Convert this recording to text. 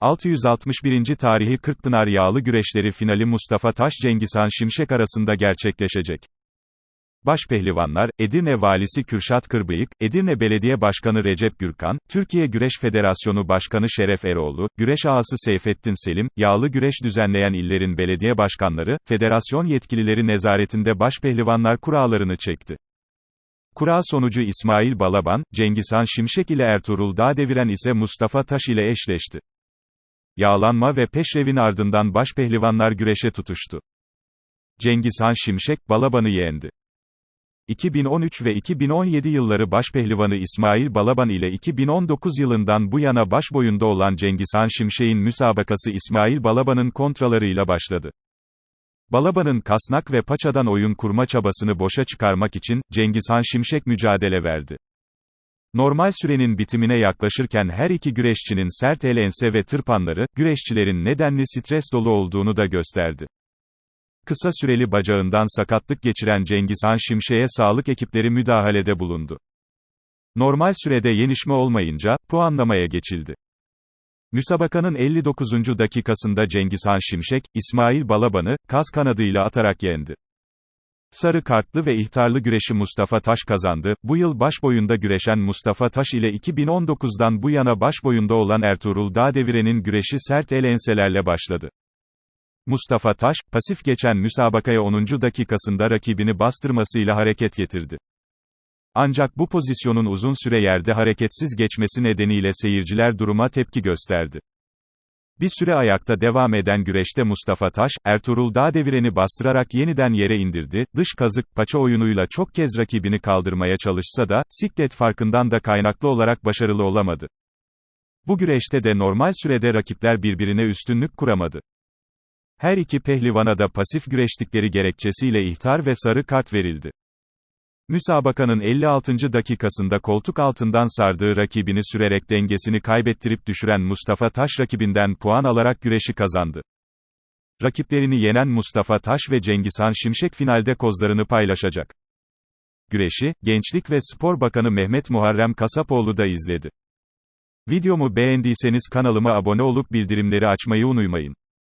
661. tarihi Kırkpınar Yağlı Güreşleri finali Mustafa Taş Cengizhan Şimşek arasında gerçekleşecek. Başpehlivanlar, Edirne Valisi Kürşat Kırbıyık, Edirne Belediye Başkanı Recep Gürkan, Türkiye Güreş Federasyonu Başkanı Şeref Eroğlu, Güreş Ağası Seyfettin Selim, yağlı güreş düzenleyen illerin belediye başkanları, federasyon yetkilileri nezaretinde başpehlivanlar kurallarını çekti. Kura sonucu İsmail Balaban, Cengizhan Şimşek ile Ertuğrul Dağdeviren ise Mustafa Taş ile eşleşti. Yağlanma ve peşrevin ardından başpehlivanlar güreşe tutuştu. Cengizhan Şimşek, Balaban'ı yendi. 2013 ve 2017 yılları başpehlivanı İsmail Balaban ile 2019 yılından bu yana baş boyunda olan Cengizhan Şimşek'in müsabakası İsmail Balaban'ın kontralarıyla başladı. Balaban'ın kasnak ve paçadan oyun kurma çabasını boşa çıkarmak için, Cengizhan Şimşek mücadele verdi. Normal sürenin bitimine yaklaşırken her iki güreşçinin sert el ense ve tırpanları, güreşçilerin nedenli stres dolu olduğunu da gösterdi. Kısa süreli bacağından sakatlık geçiren Cengizhan Şimşek'e sağlık ekipleri müdahalede bulundu. Normal sürede yenişme olmayınca, puanlamaya geçildi. Müsabakanın 59. dakikasında Cengizhan Şimşek, İsmail Balaban'ı, kas kanadıyla atarak yendi. Sarı kartlı ve ihtarlı güreşi Mustafa Taş kazandı. Bu yıl baş boyunda güreşen Mustafa Taş ile 2019'dan bu yana baş boyunda olan Ertuğrul Dağdeviren'in güreşi sert el enselerle başladı. Mustafa Taş, pasif geçen müsabakaya 10. dakikasında rakibini bastırmasıyla hareket getirdi. Ancak bu pozisyonun uzun süre yerde hareketsiz geçmesi nedeniyle seyirciler duruma tepki gösterdi. Bir süre ayakta devam eden güreşte Mustafa Taş, Ertuğrul Dağdeviren'i bastırarak yeniden yere indirdi, dış kazık, paça oyunuyla çok kez rakibini kaldırmaya çalışsa da, siklet farkından da kaynaklı olarak başarılı olamadı. Bu güreşte de normal sürede rakipler birbirine üstünlük kuramadı. Her iki pehlivana da pasif güreştikleri gerekçesiyle ihtar ve sarı kart verildi. Müsabakanın 56. dakikasında koltuk altından sardığı rakibini sürerek dengesini kaybettirip düşüren Mustafa Taş rakibinden puan alarak güreşi kazandı. Rakiplerini yenen Mustafa Taş ve Cengizhan Şimşek finalde kozlarını paylaşacak. Güreşi, Gençlik ve Spor Bakanı Mehmet Muharrem Kasapoğlu da izledi. Videomu beğendiyseniz kanalıma abone olup bildirimleri açmayı unutmayın.